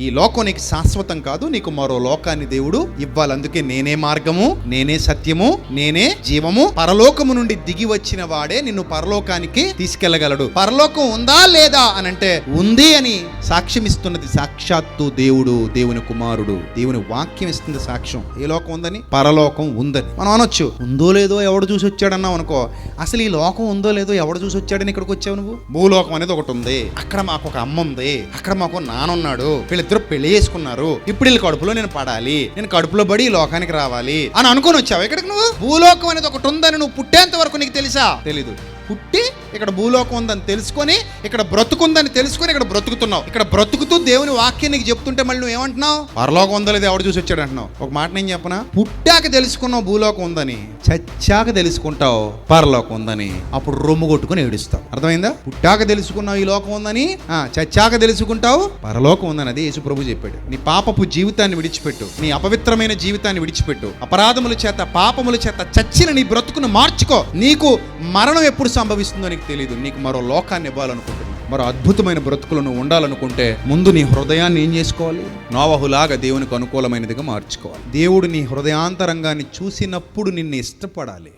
ఈ లోకం నీకు శాశ్వతం కాదు నీకు మరో లోకాన్ని దేవుడు ఇవ్వాలి. అందుకే నేనే మార్గము నేనే సత్యము నేనే జీవము. పరలోకము నుండి దిగి వచ్చిన వాడే నిన్ను పరలోకానికి తీసుకెళ్ళగలడు పరలోకం ఉందా లేదా అని అంటే ఉంది అని సాక్ష్యం ఇస్తున్నది సాక్షాత్తు దేవుడు దేవుని కుమారుడు. దేవుని వాక్యం ఇస్తుంది సాక్ష్యం. ఏ లోకం ఉందని? పరలోకం ఉందని. మనం అనొచ్చు ఉందో లేదో ఎవడు చూసి వచ్చాడన్నావు అనుకో అసలు ఈ లోకం ఉందో లేదో ఎవడు చూసి వచ్చాడని ఇక్కడికి వచ్చావు నువ్వు? భూలోకం అనేది ఒకటి ఉంది. అక్కడ మాకు ఒక అమ్మ ఉంది. అక్కడ మాకు నాన్న ఉన్నాడు. వీళ్ళిద్దరు పెళ్ళి చేసుకున్నారు. ఇప్పుడు వీళ్ళ కడుపులో నేను పడాలి. నేను కడుపులో పడి ఈ లోకానికి రావాలి. అని అనుకుని వచ్చావు ఇక్కడికి నువ్వు? భూలోకం అనేది ఒకటి ఉందని నువ్వు పుట్టేంత వరకు నీకు తెలుసా? తెలీదు. పుట్టి ఇక్కడ భూలోకం ఉందని తెలుసుకొని ఇక్కడ బ్రతుకుందని తెలుసుకొని ఇక్కడ బ్రతుకుతున్నావు. ఇక్కడ బ్రతుకుతూ దేవుని వాక్యం నీకు చెప్తుంటే మళ్ళీ నువ్వు ఏమంటున్నావు? పరలోకం ఉందలేదు ఎవడు చూసి వచ్చాడు అంటున్నావు. ఒక మాట నేను చెప్పనా? పుట్టాక తెలుసుకున్నావు భూలోకం ఉందని చచ్చాక తెలుసుకుంటావు పరలోకం ఉందని అప్పుడు రొమ్ము కొట్టుకుని ఏడుస్తావు. అర్థమైందా? పుట్టాక తెలుసుకున్నావు ఈ లోకం ఉందని ఆ, చచ్చాక తెలుసుకుంటావు పరలోకం ఉందని అదే యేసు ప్రభు చెప్పాడు. నీ పాపపు జీవితాన్ని విడిచిపెట్టు. నీ అపవిత్రమైన జీవితాన్ని విడిచిపెట్టు. అపరాధముల చేత పాపముల చేత చచ్చిన నీ బ్రతుకును మార్చుకో. నీకు మరణం ఎప్పుడు సంభవిస్తుందో నీకు తెలియదు నీకు మరో లోకాన్ని ఇవ్వాలనుకుంటున్నావు మరో అద్భుతమైన బ్రతుకులను ఉండాలనుకుంటే ముందు నీ హృదయాన్ని ఏం చేసుకోవాలి? నోవహులాగా దేవునికి అనుకూలమైనదిగా మార్చుకోవాలి. దేవుడు నీ హృదయాంతరంగాన్ని చూసినప్పుడు నిన్ను ఇష్టపడాలి.